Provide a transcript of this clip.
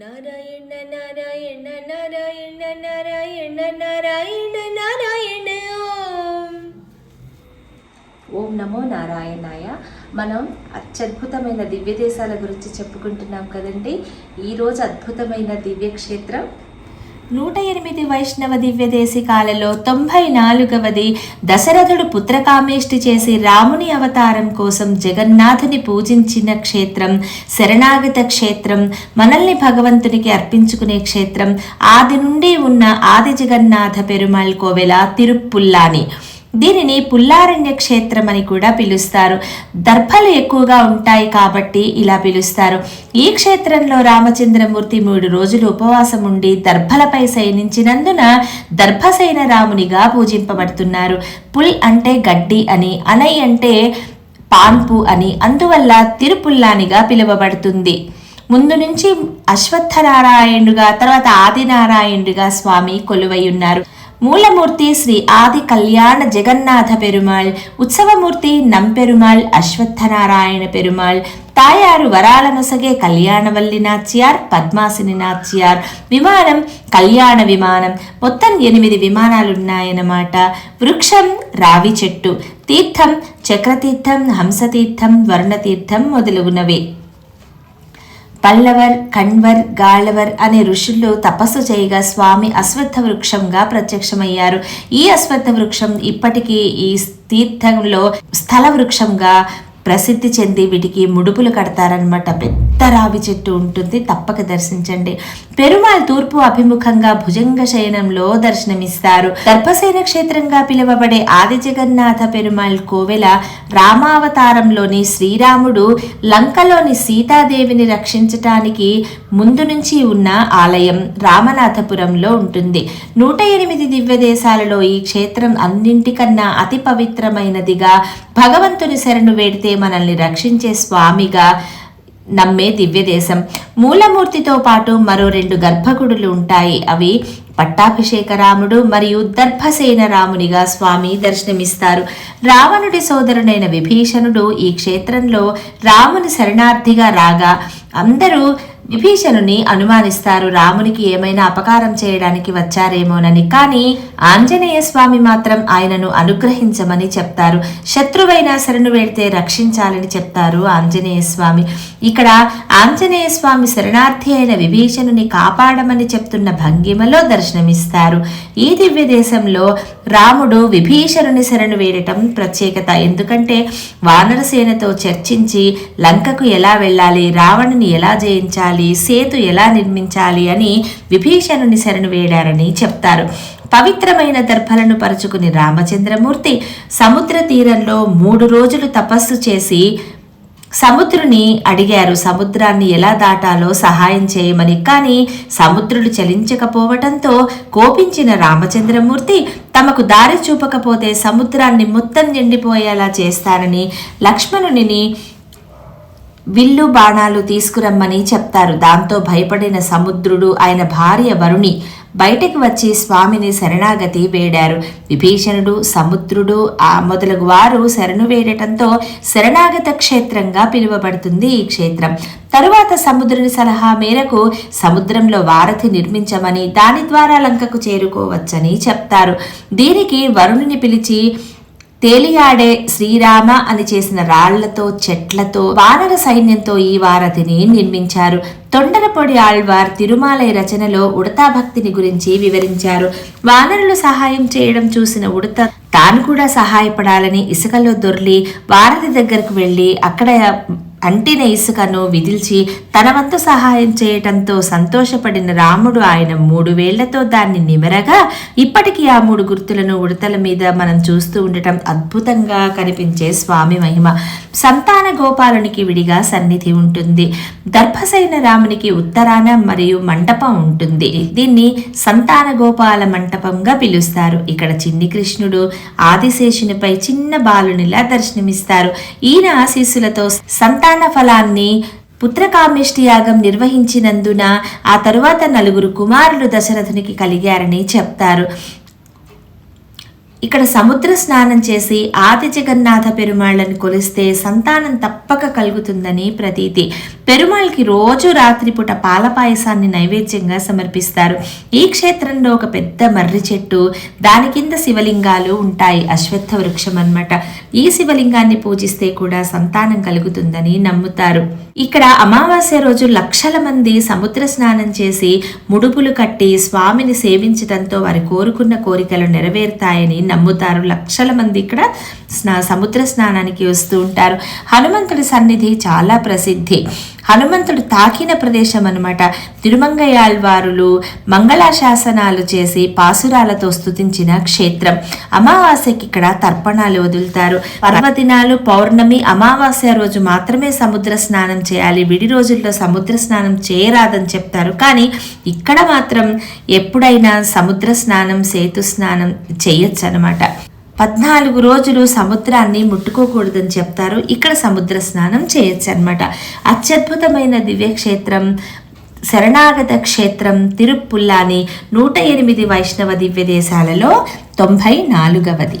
నారాయణ నారాయణ నారాయణ నారాయణ నారాయణ నారాయణ. ఓం ఓం నమో నారాయణాయ. మనం అత్యద్భుతమైన దివ్య దేశాల గురించి చెప్పుకుంటున్నాం కదండి. ఈరోజు అద్భుతమైన దివ్యక్షేత్రం నూట ఎనిమిది వైష్ణవ దివ్య దేశికాలలో తొంభై నాలుగవది దశరథుడు పుత్రకామేష్టి చేసి రాముని అవతారం కోసం జగన్నాథుని పూజించిన క్షేత్రం శరణాగత క్షేత్రం మనల్ని భగవంతునికి అర్పించుకునే క్షేత్రం ఆది నుండి ఉన్న ఆది జగన్నాథ పెరుమాళ్ కోవెల తిరుప్పుల్లాని. దీనిని పుల్లారణ్య క్షేత్రం అని కూడా పిలుస్తారు. దర్భలు ఎక్కువగా ఉంటాయి కాబట్టి ఇలా పిలుస్తారు. ఈ క్షేత్రంలో రామచంద్రమూర్తి మూడు రోజులు ఉపవాసం ఉండి దర్భలపై శయనించినందున దర్భసైన రామునిగా పూజింపబడుతున్నారు. పుల్ అంటే గడ్డి అని అనై అంటే పాన్పు అని అందువల్ల తిరుపుల్లానిగా పిలువబడుతుంది. ముందు నుంచి అశ్వత్థనారాయణుడుగా తర్వాత ఆదినారాయణుడిగా స్వామి కొలువై ఉన్నారు. మూలమూర్తి శ్రీ ఆది కళ్యాణ జగన్నాథ పెరుమాళ్ ఉత్సవమూర్తి నంపెరుమాళ్ అశ్వత్థనారాయణ పెరుమాళ్ తాయారు వరాలనొసగే కళ్యాణవల్లి నాచ్యార్ పద్మాసిని నాచ్యార్ విమానం కళ్యాణ విమానం మొత్తం ఎనిమిది విమానాలున్నాయన్నమాట. వృక్షం రావి చెట్టు తీర్థం చక్రతీర్థం హంసతీర్థం వర్ణతీర్థం మొదలగునవి. పల్లవర్ కణ్వర్ గాళవర్ అనే ఋషులు తపస్సు చేయగా స్వామి అశ్వత్థ వృక్షంగా ప్రత్యక్షమయ్యారు. ఈ అశ్వత్థ వృక్షం ఇప్పటికీ ఈ తీర్థంలో స్థల వృక్షంగా ప్రసిద్ధి చెంది వీటికి ముడుపులు కడతారనమాట పెద్ద రావి చెట్టు ఉంటుంది. తప్పక దర్శించండి. పెరుమాళ్ తూర్పు అభిముఖంగా భుజంగ శయనంలో దర్శనమిస్తారు. దర్భసేన క్షేత్రంగా పిలువబడే ఆది జగన్నాథ పెరుమాళ్ కోవెల రామావతారంలోని శ్రీరాముడు లంకలోని సీతాదేవిని రక్షించటానికి ముందు నుంచి ఉన్న ఆలయం రామనాథపురంలో ఉంటుంది. నూట ఎనిమిది దివ్య దేశాలలో ఈ క్షేత్రం అన్నింటికన్నా అతి పవిత్రమైనదిగా భగవంతుని శరణు వేడితే మనల్ని రక్షించే స్వామిగా నమ్మే దివ్యదేశం. మూలమూర్తితో పాటు మరో రెండు గర్భగుడులు ఉంటాయి. అవి పట్టాభిషేక రాముడు మరియు దర్భసేన రామునిగా స్వామి దర్శనమిస్తారు. రావణుడి సోదరుడైన విభీషణుడు ఈ క్షేత్రంలో రాముని శరణార్థిగా రాగా అందరూ విభీషణుని అనుమానిస్తారు. రామునికి ఏమైనా అపకారం చేయడానికి వచ్చారేమోనని. కానీ ఆంజనేయ స్వామి మాత్రం ఆయనను అనుగ్రహించమని చెప్తారు. శత్రువైన శరణు వేడితే రక్షించాలని చెప్తారు ఆంజనేయ స్వామి. ఇక్కడ ఆంజనేయ స్వామి శరణార్థి అయిన విభీషణుని కాపాడమని చెప్తున్న భంగిమలో దర్శనమిస్తారు. ఈ దివ్య దేశంలో రాముడు విభీషణుని శరణు వేడటం ప్రత్యేకత. ఎందుకంటే వానరసేనతో చర్చించి లంకకు ఎలా వెళ్ళాలి రావణుని ఎలా జయించాలి సేతు ఎలా నిర్మించాలి అని విభీషణుని శరణు వేడారని చెప్తారు. పవిత్రమైన దర్భలను పరుచుకుని రామచంద్రమూర్తి సముద్ర తీరంలో మూడు రోజులు తపస్సు చేసి సముద్రుని అడిగారు. సముద్రాన్ని ఎలా దాటాలో సహాయం చేయమని. కానీ సముద్రుడు చలించకపోవటంతో కోపించిన రామచంద్రమూర్తి తమకు దారి చూపకపోతే సముద్రాన్ని మొత్తం నిండిపోయేలా చేస్తానని లక్ష్మణుని విల్లు బాణాలు తీసుకురమ్మని చెప్తారు. దాంతో భయపడిన సముద్రుడు ఆయన భార్య వరుణి బయటకు వచ్చి స్వామిని శరణాగతి వేడారు. విభీషణుడు సముద్రుడు ఆ మొదలగు వారు శరణు వేడటంతో శరణాగత క్షేత్రంగా పిలువబడుతుంది ఈ క్షేత్రం. తరువాత సముద్రుని సలహా మేరకు సముద్రంలో వారధి నిర్మించమని దాని ద్వారా లంకకు చేరుకోవచ్చని చెప్తారు. దీనికి వరుణుని పిలిచి తేలియాడే శ్రీరామ అని చేసిన రాళ్ళతో చెట్లతో వానర సైన్యంతో ఈ వారధిని నిర్మించారు. తొండరపొడి ఆళ్వార్ తిరుమాలయ రచనలో ఉడతా భక్తిని గురించి వివరించారు. వానరులు సహాయం చేయడం చూసిన ఉడత తాను కూడా సహాయపడాలని ఇసుకలో దొర్లి వారధి దగ్గరకు వెళ్ళి అక్కడ అంటిన ఇసుకను విదిల్చి తన వంతు సహాయం చేయటంతో సంతోషపడిన రాముడు ఆయన మూడు వేళ్ళతో దాన్ని నిమరగా ఇప్పటికీ ఆ మూడు గుర్తులను ఉడతల మీద మనం చూస్తూ ఉండటం అద్భుతంగా కనిపించే స్వామి మహిమ. సంతాన గోపాలునికి విడిగా సన్నిధి ఉంటుంది. గర్భసైన రామునికి ఉత్తరాన మరియు మంటపం ఉంటుంది. దీన్ని సంతాన గోపాల మంటపంగా పిలుస్తారు. ఇక్కడ చిన్ని కృష్ణుడు ఆదిశేషునిపై చిన్న బాలునిలా దర్శనమిస్తారు. ఈయన ఆశీస్సులతో సంతాన ఫలాన్ని పుత్రకామిష్టి యాగం నిర్వహించినందున ఆ తరువాత నలుగురు కుమారులు దశరథునికి కలిగారని చెప్తారు. ఇక్కడ సముద్ర స్నానం చేసి ఆది జగన్నాథ పెరుమాళ్ళని కొలిస్తే సంతానం తప్పక కలుగుతుందని ప్రతీతి. పెరుమాళ్ళకి రోజు రాత్రిపూట పాల పాయసాన్ని నైవేద్యంగా సమర్పిస్తారు. ఈ క్షేత్రంలో ఒక పెద్ద మర్రి చెట్టు దాని కింద శివలింగాలు ఉంటాయి. అశ్వత్థ వృక్షం అన్నమాట. ఈ శివలింగాన్ని పూజిస్తే కూడా సంతానం కలుగుతుందని నమ్ముతారు. ఇక్కడ అమావాస్య రోజు లక్షల మంది సముద్ర స్నానం చేసి ముడుపులు కట్టి స్వామిని సేవించడంతో వారి కోరుకున్న కోరికలు నెరవేరుతాయని నమ్ముతారు. లక్షల మంది ఇక్కడ స్నా సముద్ర స్నానానికి వస్తూ ఉంటారు. హనుమంతుడి సన్నిధి చాలా ప్రసిద్ధి. హనుమంతుడు తాకిన ప్రదేశం అనమాట తిరుమంగయాల్వారులు మంగళాశాసనాలు చేసి పాసురాలతో స్తుతించిన క్షేత్రం. అమావాస్యకి ఇక్కడ తర్పణాలు వదులుతారు. పర్వదినాలు పౌర్ణమి అమావాస్య రోజు మాత్రమే సముద్ర స్నానం చేయాలి. విడి రోజుల్లో సముద్ర స్నానం చేయరాదని చెప్తారు. కానీ ఇక్కడ మాత్రం ఎప్పుడైనా సముద్ర స్నానం సేతు స్నానం చేయొచ్చు అనమాట పద్నాలుగు రోజులు సముద్రాన్ని ముట్టుకోకూడదని చెప్తారు. ఇక్కడ సముద్ర స్నానం చేయొచ్చు అనమాట అత్యద్భుతమైన దివ్యక్షేత్రం శరణాగత క్షేత్రం తిరుప్పుల్లాని నూట ఎనిమిది వైష్ణవ దివ్య దేశాలలో తొంభై నాలుగవది.